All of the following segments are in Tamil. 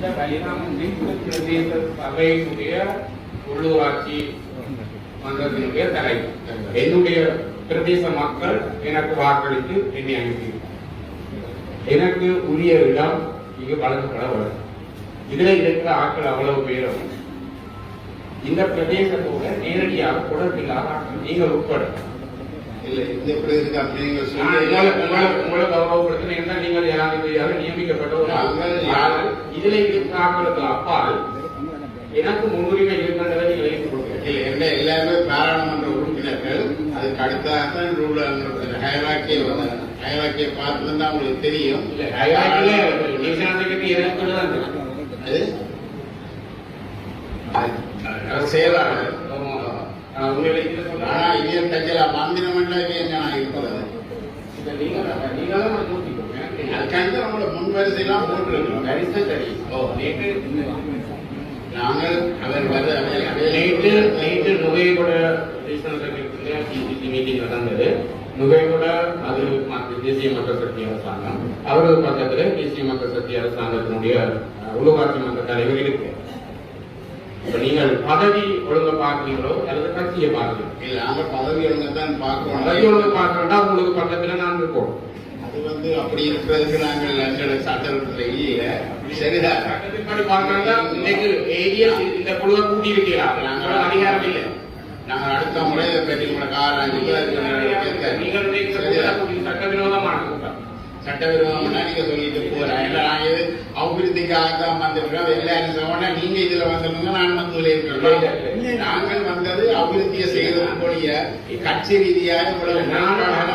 இந்த பலிராமன் தெற்கு பிரதேச சபையினுடைய உள்ளூராட்சி மன்றத்தினுடைய தலைவர் என்னுடைய பிரதேச மக்கள் எனக்கு வாக்களித்து என்னை அனுப்பி எனக்கு உரிய இடம் இங்கு வழங்கப்பட வரும் இதுல இருக்கிற ஆட்கள் அவ்வளவு பேரும் இந்த பிரதேசத்தோட நேரடியாக தொடர்பில்லாத ஆட்கள். நீங்கள் உட்பட. நியமிக்கப்பட்ட ஒரு இதுல இருக்கிற ஆட்களுக்கு அப்பால் எனக்கு முன்னுரிமை இருக்கின்றதை நீங்கள் ஏற்றுக்கொள்கிறீர்கள் இல்ல என்ன எல்லாருமே பாராளுமன்ற உறுப்பினர்கள். அதுக்கு அடுத்ததான் ரூல் ஹயராக்கிய ஹயராக்கிய பார்த்து தான் உங்களுக்கு தெரியும் செயலாளர். இதுல ஆனா. இவன் தஞ்சலா இவன் நான் இருக்கிறது தான் நம்மள முன் வரிசையெல்லாம் போட்டுருக்கோம் கரிசனம் தெரியும். ஓ. நேற்று நாங்கள் அவர் வர நேற்று நேற்று நுகைகொட நேஷனல் செக்ரட்டரியில பிசிசி மீட்டிங் நடந்தது. நுகைகொட அது தேசிய மக்கள் சக்தி அரசாங்கம். அவரது பக்கத்துல தேசிய மக்கள் சக்தி அரசாங்கத்தினுடைய உள்ளூராட்சி மன்ற தலைவர் இருக்கு. நீங்கள் பதவி ஒழுங்க பார்க்கிறீங்களோ அல்லது கட்சியை பார்க்கிறீங்களோ? இல்ல நாங்க பதவி ஒழுங்க தான் பதவி ஒழுங்க பார்க்கறோம்னா உங்களுக்கு பக்கத்துல நான் இருக்கோம் வந்து அப்படி இருக்கிறதுக்கு நாங்கள் எங்களோட சட்டத்தில் இல்ல சரிதான். இன்னைக்கு ஏரியா இந்த குழுவை கூட்டி இருக்கிறார் நாங்கள் அதிகாரம் இல்லை. நாங்கள் அடுத்த முறை இதை பற்றி உங்களை கார் அஞ்சு நீங்கள் கூட்டி சட்டவிரோதமான நீங்க சொல்லிட்டு போறேன். இல்ல நான் இது அபிவிருத்திக்காக தான் வந்திருக்கோம் எல்லாரும் சொன்னா நீங்க இதுல வந்தவங்க நான் வந்து சொல்லியிருக்கேன் நாங்கள் வந்தது அபிவிருத்தியை செய்வதற்குரிய கட்சி ரீதியாக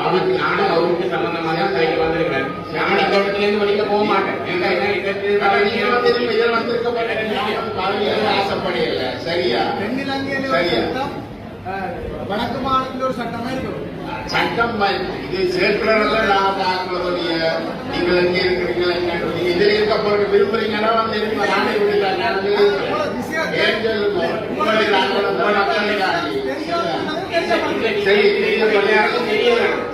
அவருக்கு நானும் அவருக்கு சம்பந்தமா தான் கைக்கு வந்திருக்கிறேன். நான் இந்த இடத்துல இருந்து வெளியில போக மாட்டேன். இதில் வந்திருக்க மாட்டேன் ஆசைப்படையல சரியா? சரியா? மாநிலத்தில் ஒரு சட்டமா இருக்கும் சட்டம் இது சேர்க்கிறதுல நான் பார்க்கறதுடைய நீங்கள் எங்கே இருக்கிறீங்களா நீங்க இதில் இருக்க போறது விரும்புறீங்கன்னா வந்து இருக்க நானே விட்டுட்டேன் நான் சரி தெரிய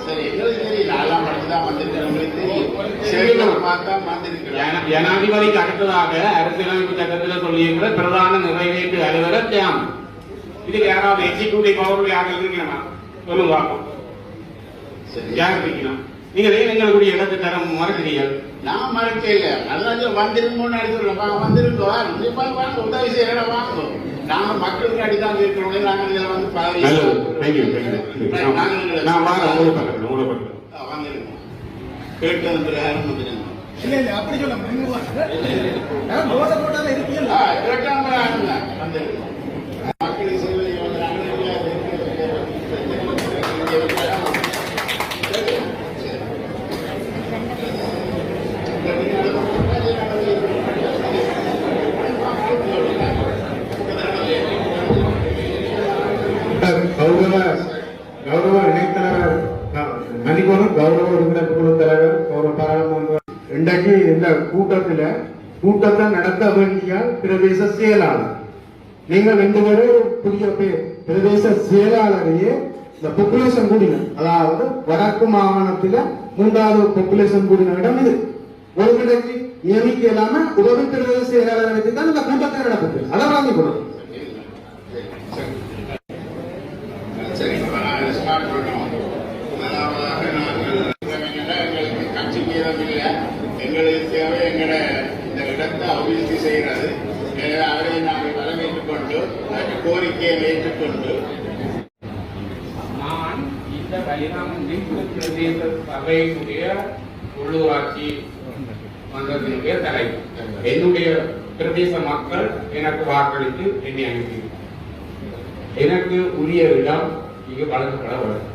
சரி தெரியல அதெல்லாம் படிச்சுதான் உங்களுக்கு தெரியும். ஜனாதிபதிக்கு அடுத்ததாக அரசியலமைப்பு சட்டத்தில் சொல்லியிருக்கிற பிரதான நிறைவேற்று அலுவலர் தியாம் இதுக்கு யாராவது எக்ஸிக்யூட்டிவ் பவர் யாரும் இருக்கீங்களா சொல்லுங்க பார்ப்போம். சரி யார் இருக்கீங்களா நீங்க ஏன் எங்களுடைய இடத்தை தர மறுக்கிறீர்கள். நான் மறக்கல. நல்லா வந்திருக்கோம்னு வாங்க வந்திருக்கோம் வாங்க உதவி செய்யற வாங்க நாங்க மக்களுக்கு அடிதான் இருக்கிறோம். நாங்க இதுல வந்து பதவி நான் வாங்க உங்களுக்கு பக்கத்தில் உங்களுக்கு பக்கத்தில் வாங்கிருக்கோம் கேட்டு வந்து இல்ல இல்ல அப்படி சொல்ல முடியும் போத போட்டால இருக்கீங்களா கேட்டாங்க ஆளுங்க வந்துருங்க மக்களுக்கு சேவை செய்வது நாங்கள் சரி, சரி. கௌரவ கௌரவ இணைத்தலைவர் மணிபுரம் கௌரவ உறுப்பினர் குழு தலைவர் கௌரவ பாராளுமன்ற இன்றைக்கு இந்த கூட்டத்தில் கூட்டத்தை நடத்த வேண்டிய பிரதேச செயலாளர். நீங்கள் ரெண்டு பேரும் புதிய பிரதேச செயலாளரையே இந்த பாப்புலேஷன் கூடின அதாவது வடக்கு மாகாணத்தில் மூன்றாவது பாப்புலேஷன் கூடின இடம் இது. ஒரு கிடைக்கு நியமிக்க இல்லாம உதவி பிரதேச செயலாளரை வச்சு தான் இந்த கூட்டத்தை நடக்குது அதை வாங்கி கொடுக்கும் சரி, இப்ப முதலாவதாக நாங்கள் எங்களுக்கு கட்சி இல்லை. எங்களுக்கு தேவை இந்த இடத்தை அபிவிருத்தி செய்கிறது எனவே அதை நாங்கள் வரவேற்றுக் கொண்டு கோரிக்கையை ஏற்றுக்கொண்டு நான் இந்த பலிராமன் பிரதேச சபையினுடைய உள்ளூராட்சி மன்றத்தினுடைய தலைவர் என்னுடைய பிரதேச மக்கள் எனக்கு வாக்களித்து என்னை எனக்கு உரிய இடம் இங்கு வழங்கப்பட வரும்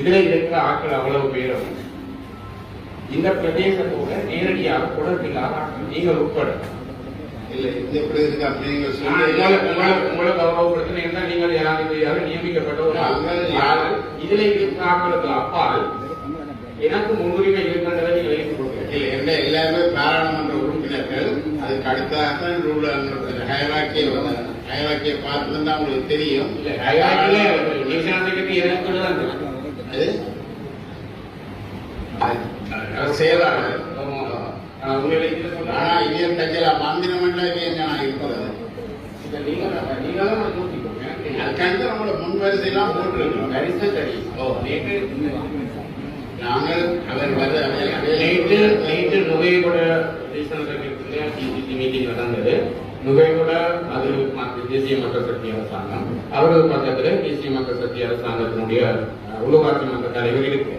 இதுல இருக்கிற ஆட்கள் அவ்வளவு பேரும் இந்த பிரதேசத்தோட நேரடியாக தொடர்பில்லாத ஆட்கள் நீங்கள் உட்பட. இதுல இருக்கிற ஆட்களுக்கு அப்பால் எனக்கு முன்னுரிமை இருக்கின்றதை நீங்கள் ஏற்றுக்கொள்கிறீர்கள் இல்லை என்ன எல்லாருமே பாராளுமன்ற உறுப்பினர்கள். அதுக்கு அடுத்ததான் ரூல் ஹயராக்கிய ஹயராக்கிய பார்த்து தான் உங்களுக்கு தெரியும். செயலாளர். ஆனா இதை நீங்க நீங்க தான் அதை நோக்கிக்கோங்க அதுக்காக நம்மளோட முன் வரிசையெல்லாம் போட்டிருக்கிறோம். வரிசை தெரியும் ஓ. நேற்று நாங்கள் அவர் வர நேற்று நேற்று ரீசனல் டிசிசி மீட்டிங் நடந்தது. நுகையோட அது தேசிய மக்கள் சக்தி அரசாங்கம் அவரது பக்கத்துல தேசிய மக்கள் சக்தி அரசாங்கத்தினுடைய உள்ளூராட்சி மன்ற தலைவர் இருக்கு.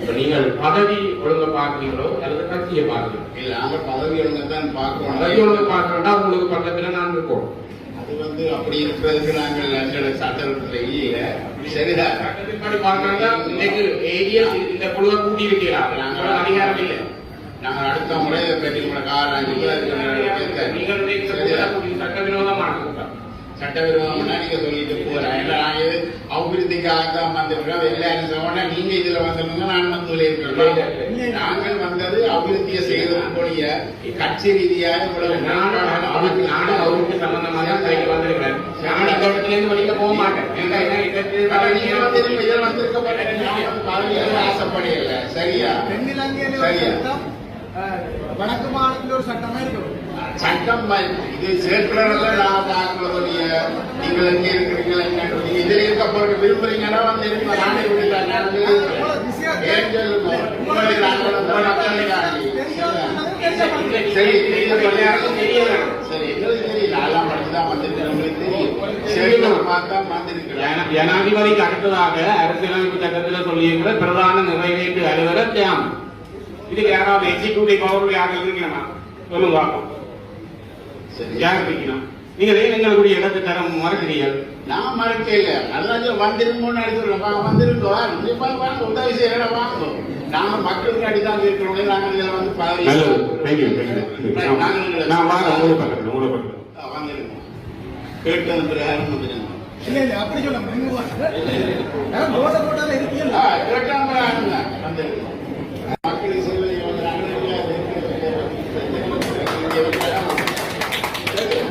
இப்ப நீங்கள் பதவி ஒழுங்க பார்க்கிறீங்களோ அல்லது கட்சியை பார்க்கிறீங்களோ? இல்ல நாங்க பதவி ஒழுங்க தான் பதவி ஒழுங்க பார்க்கணும்னா உங்களுக்கு பக்கத்துல நான் இருக்கோம். அது வந்து அப்படி இருக்கிறதுக்கு நாங்கள் எங்களோட சட்டத்தில் இல்ல சரிதான் சட்டத்தின்படி இன்னைக்கு ஏரியல் இந்த குழுவை கூட்டி இருக்கிறார்கள் நாங்கள் அதிகாரம் இல்லை. நாங்கள் அடுத்த முறை கூட்டி சட்டவிரோதமான சட்டவிரோதம்னா நீங்க சொல்லிட்டு போறேன் இல்ல நான் இது அபிவிருத்திக்காக தான் வந்திருக்கோம் எல்லாரும் சொன்னா நீங்க இதுல வந்திருந்தீங்க நான் வந்து சொல்லியிருக்கேன் நாங்கள் வந்தது அபிவிருத்தியை செய்வதற்குரிய கட்சி ரீதியாக நானும் அவருக்கு நானும் அவருக்கு சம்பந்தமா தான் கைக்கு வந்திருக்கிறேன். நான் இந்த இடத்துல இருந்து வெளியில போக மாட்டேன். நீங்க வந்து இதுல வந்திருக்க மாட்டேன் ஆசைப்படையில சரியா? சரியா? வடக்கு மாநிலத்தில் ஒரு சட்டமே இருக்கு சட்டம் இது சேர்க்கிறதுல நீங்கள் எங்க இருக்கிறீங்க என்னன்னு இருக்க போறது விரும்புறீங்கன்னா வந்து இருங்க நானே விட்டுட்டேன் சரி ஜனாதிபதிக்கு அடுத்ததாக அரசியலமைப்பு சட்டத்தில் சொல்லியிருக்கிற பிரதான நிறைவேற்று அலுவலர் தியாம் இதுக்கு யாராவது எக்ஸிக்யூட்டிவ் பவர் யாரும் இருக்கணுமா சொல்லுங்க பார்ப்போம். சரி யார் இருக்கணும் நீங்க எங்களுடைய இடத்தை தர மறுக்கிறீர்கள் நான் மறக்கல அதான் வந்திருக்கோம்னு நினைக்கிறோம் வந்திருக்கோம் உதவி செய்யற வாங்க நாங்க மக்களுக்கு அடிதான் இருக்கிறோம் நாங்க இதுல வந்து நான் வாங்க உங்களுக்கு பக்கத்தில் உங்களுக்கு பக்கத்தில் வந்திருக்கோம் கேட்டு வந்து யாரும் வந்துருங்க இல்ல இல்ல அப்படி சொல்ல போட்டாலும் இருக்கீங்க கேட்டாங்க வந்திருக்கோம் மக்களுக்கு செய்வது இவங்க நாங்களே இல்ல, இங்க இருக்கலாம். சரி, சரி.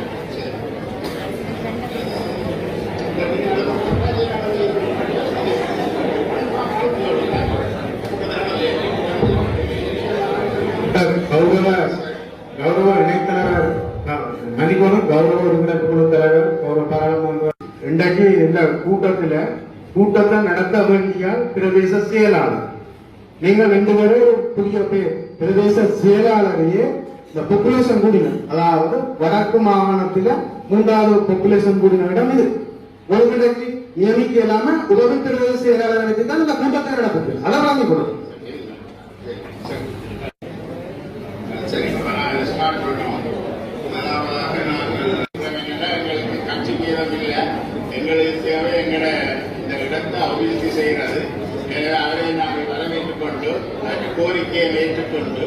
கௌரவ கௌரவ இணைத்தலைவர் மணிகோணம் கௌரவ உறுப்பினர் குழு தலைவர் கௌரவ பாராளுமன்ற இன்றைக்கு இந்த கூட்டத்துல கூட்டத்தை நடத்த வேண்டிய பிரதேச செயலாளர். நீங்கள் ரெண்டு பேரும் புதிய பிரதேச செயலாளரையே இந்த பாப்புலேஷன் கூடின அதாவது வடக்கு மாகாணத்தில மூன்றாவது பாப்புலேஷன் கூடின இடம் இது. ஒருங்கிணைக்கு நியமிக்க இல்லாம உதவி பிரதேச செயலாளரை தான் இந்த கூட்டத்தை நடக்குது அதை வாங்கி கொடுக்கும் சரி, இப்ப நாங்கள் முதலாவதாக நாங்கள் கட்சி கீதம் இல்லை. எங்களுக்கு தேவை எங்கட இந்த இடத்தை அபிவிருத்தி செய்கிறது எனவே நாங்கள் வரவேற்றுக் கொண்டு கோரிக்கையை ஏற்றுக்கொண்டு